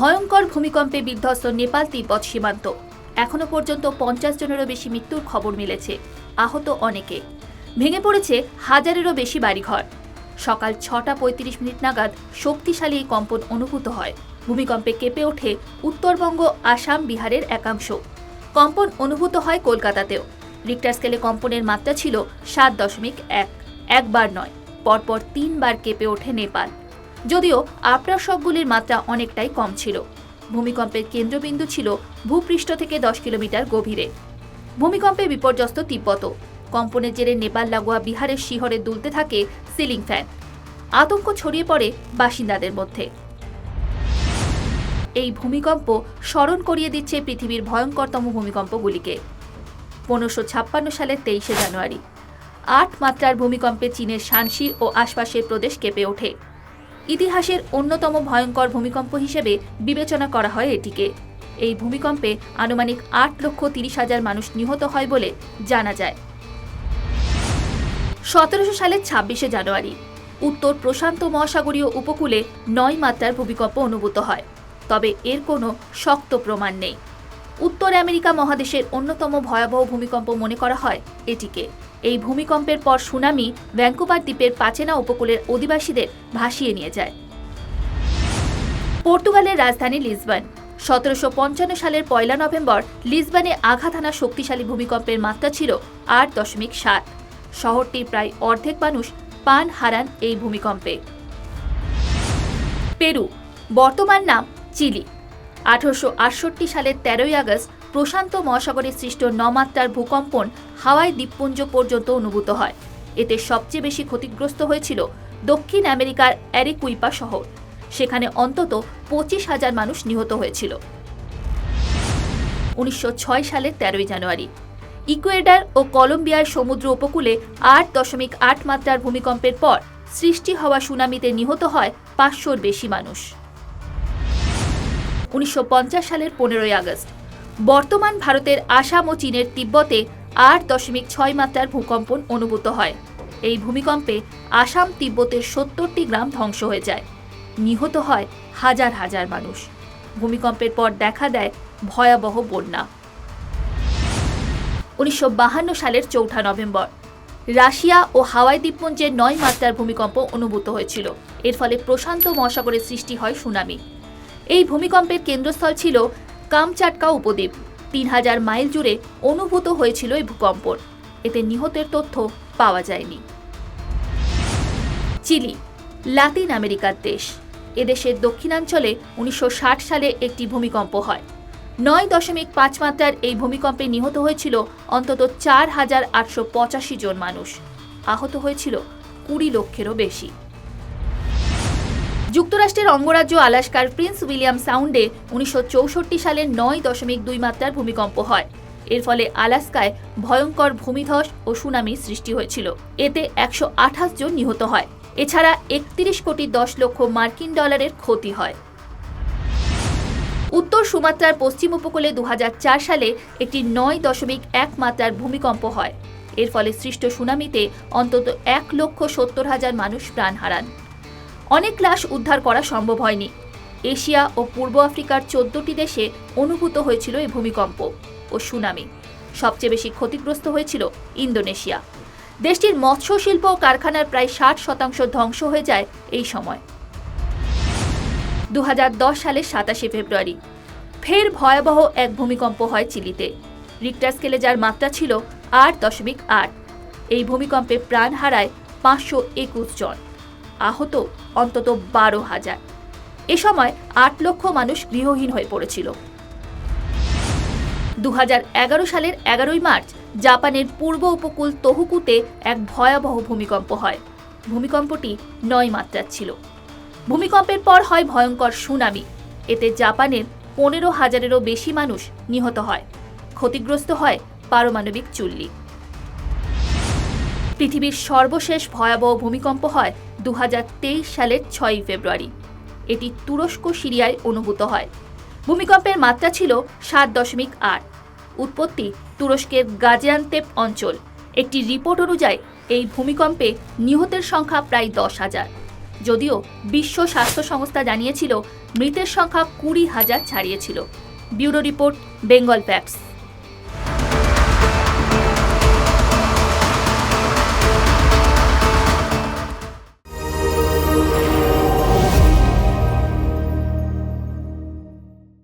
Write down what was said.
ভয়ঙ্কর ভূমিকম্পে বিধ্বস্ত নেপাল, তিব্বত সীমান্ত। এখনও পর্যন্ত পঞ্চাশ জনেরও বেশি মৃত্যুর খবর মিলেছে। আহত অনেকে। ভেঙে পড়েছে হাজারেরও বেশি বাড়িঘর। সকাল ছটা পঁয়ত্রিশ মিনিট নাগাদ শক্তিশালী এই কম্পন অনুভূত হয়। ভূমিকম্পে কেঁপে ওঠে উত্তরবঙ্গ, আসাম, বিহারের একাংশ। কম্পন অনুভূত হয় কলকাতাতেও। রিক্টার স্কেলে কম্পনের মাত্রা ছিল সাত দশমিক এক, একবার নয়। পরপর তিনবার কেঁপে ওঠে নেপাল। যদিও আপনার আপ্রাসবগুলির মাত্রা অনেকটাই কম ছিল। ভূমিকম্পের কেন্দ্রবিন্দু ছিল ভূপৃষ্ঠ থেকে দশ কিলোমিটার গভীরে। ভূমিকম্পে বিপর্যস্ত তিব্বত। কম্পনের জেরে নেপাল লাগোয়া বিহারের শিহরে দুলতে থাকে সিলিং ফ্যান। আতঙ্ক ছড়িয়ে পড়ে বাসিন্দাদের মধ্যে। এই ভূমিকম্প স্মরণ করিয়ে দিচ্ছে পৃথিবীর ভয়ঙ্করতম ভূমিকম্পগুলিকে। পনেরোশো ছাপ্পান্ন সালের তেইশে জানুয়ারি। আট মাত্রার ভূমিকম্পে চীনের শানসি ও আশপাশের প্রদেশ কেঁপে ওঠে। ইতিহাসের অন্যতম ভয়ঙ্কর ভূমিকম্প হিসেবে বিবেচনা করা হয় এটিকে। এই ভূমিকম্পে আনুমানিক আট লক্ষ তিরিশ হাজার মানুষ নিহত হয় বলে জানা যায়। সতেরোশো সালের ছাব্বিশে জানুয়ারি, উত্তর প্রশান্ত মহাসাগরীয় উপকূলে নয় মাত্রার ভূমিকম্প অনুভূত হয়। তবে এর কোনো শক্ত প্রমাণ নেই। উত্তর আমেরিকা মহাদেশের অন্যতম ভয়াবহ ভূমিকম্প মনে করা হয় এটিকে। এই ভূমিকম্পের পর সুনামি ভ্যাঙ্কুভার দ্বীপের পাচেনা উপকূলের অধিবাসীদের ভাসিয়ে নিয়ে যায়। পর্তুগালের রাজধানী লিসবন। সতেরোশো পঞ্চান্ন সালের পয়লা নভেম্বর লিসবনে আঘাত হানা শক্তিশালী ভূমিকম্পের মাত্রা ছিল আট দশমিক সাত। শহরটির প্রায় অর্ধেক মানুষ পান হারান এই ভূমিকম্পে। পেরু। বর্তমান নাম চিলি। আঠারোশো আটষট্টি সালের তেরোই আগস্ট প্রশান্ত মহাসাগরে সৃষ্ট নমাত্রার ভূকম্পন হাওয়াই দ্বীপপুঞ্জ পর্যন্ত অনুভূত হয়। এতে সবচেয়ে বেশি ক্ষতিগ্রস্ত হয়েছিল দক্ষিণ আমেরিকার অ্যারিকুইপা শহর। সেখানে অন্তত পঁচিশ হাজার মানুষ নিহত হয়েছিল। উনিশশো ছয় সালের তেরোই জানুয়ারি। ইকুয়েডার ও কলম্বিয়ার সমুদ্র উপকূলে আট দশমিক আট মাত্রার ভূমিকম্পের পর সৃষ্টি হওয়া সুনামিতে নিহত হয় পাঁচশোর বেশি মানুষ। উনিশশো পঞ্চাশ সালের পনেরোই আগস্ট। বর্তমান ভারতের আসাম ও চীনের তিব্বতে আট দশমিক ছয় মাত্রার ভূকম্পন অনুভূত হয়। এই ভূমিকম্পে আসাম তিব্বতের সত্তরটি গ্রাম ধ্বংস হয়ে যায়। নিহত হয় হাজার হাজার মানুষ। ভূমিকম্পের পর দেখা দেয় ভয়াবহ বন্যা। উনিশশো বাহান্ন সালের চৌঠা নভেম্বর, রাশিয়া ও হাওয়াই দ্বীপপুঞ্জে নয় মাত্রার ভূমিকম্প অনুভূত হয়েছিল। এর ফলে প্রশান্ত মহাসাগরের সৃষ্টি হয় সুনামি। এই ভূমিকম্পের কেন্দ্রস্থল ছিল কামচাটকা উপদ্বীপ। তিন হাজার মাইল জুড়ে অনুভূত হয়েছিল এই ভূকম্পন। এতে নিহতের তথ্য পাওয়া যায়নি। চিলি, লাতিন আমেরিকার দেশ। এদেশের দক্ষিণাঞ্চলে উনিশশো ষাট সালে একটি ভূমিকম্প হয়। নয় দশমিক পাঁচ মাত্রার এই ভূমিকম্পে নিহত হয়েছিল অন্তত চার হাজার আটশো পঁচাশি জন মানুষ। আহত হয়েছিল কুড়ি লক্ষেরও বেশি। যুক্তরাষ্ট্রের অঙ্গরাজ্য আলাস্কার প্রিন্স উইলিয়াম সাউন্ডে উনিশশো সালের নয় দশমিক দুই মাত্রার ভূমিকম্প হয়। এর ফলে আলাস্কায় ভয়ঙ্কর ভূমিধস ও সুনামি সৃষ্টি হয়েছিল। এতে একশো আঠাশ জন নিহত হয়। এছাড়া একত্রিশ কোটি দশ লক্ষ মার্কিন ডলারের ক্ষতি হয়। উত্তর সুমাত্রার পশ্চিম উপকূলে দু হাজার চার সালে একটি নয় দশমিক এক মাত্রার ভূমিকম্প হয়। এর ফলে সৃষ্ট সুনামিতে অন্তত এক লক্ষ সত্তর হাজার মানুষ প্রাণ হারান। অনেক লাশ উদ্ধার করা সম্ভব হয়নি। এশিয়া ও পূর্ব আফ্রিকার চোদ্দটি দেশে অনুভূত হয়েছিল এই ভূমিকম্প ও সুনামি। সবচেয়ে বেশি ক্ষতিগ্রস্ত হয়েছিল ইন্দোনেশিয়া। দেশটির মৎস্য শিল্প ও কারখানার প্রায় ষাট শতাংশ ধ্বংস হয়ে যায় এই সময়। দু হাজার দশ সালের সাতাশে ফেব্রুয়ারি, ফের ভয়াবহ এক ভূমিকম্প হয় চিলিতে। রিক্টার স্কেলে যার মাত্রা ছিল আট দশমিক আট। এই ভূমিকম্পে প্রাণ হারায় পাঁচশো একুশ জন। আহত অন্তত বারো হাজার। এ সময় আট লক্ষ মানুষ গৃহহীন হয়ে পড়েছিল। দু হাজার এগারো সালের এগারোই মার্চ জাপানের পূর্ব উপকূল তহুকুতে এক ভয়াবহ ভূমিকম্প হয়। ভূমিকম্পটি নয় মাত্রার ছিল। ভূমিকম্পের পর হয় ভয়ঙ্কর সুনামি। এতে জাপানের পনেরো হাজারেরও বেশি মানুষ নিহত হয়। ক্ষতিগ্রস্ত হয় পারমাণবিক চুল্লি। পৃথিবীর সর্বশেষ ভয়াবহ ভূমিকম্প হয় দু হাজার তেইশ সালের ছয়ই ফেব্রুয়ারি। এটি তুরস্ক সিরিয়ায় অনুভূত হয়। ভূমিকম্পের মাত্রা ছিল সাত দশমিক আট। উৎপত্তি তুরস্কের গাজিয়ানতেপ অঞ্চল। একটি রিপোর্ট অনুযায়ী, এই ভূমিকম্পে নিহতের সংখ্যা প্রায় দশ হাজার। যদিও বিশ্ব স্বাস্থ্য সংস্থা জানিয়েছিল, মৃতের সংখ্যা কুড়ি হাজার ছাড়িয়েছিল। Bureau report, Bengal Facts.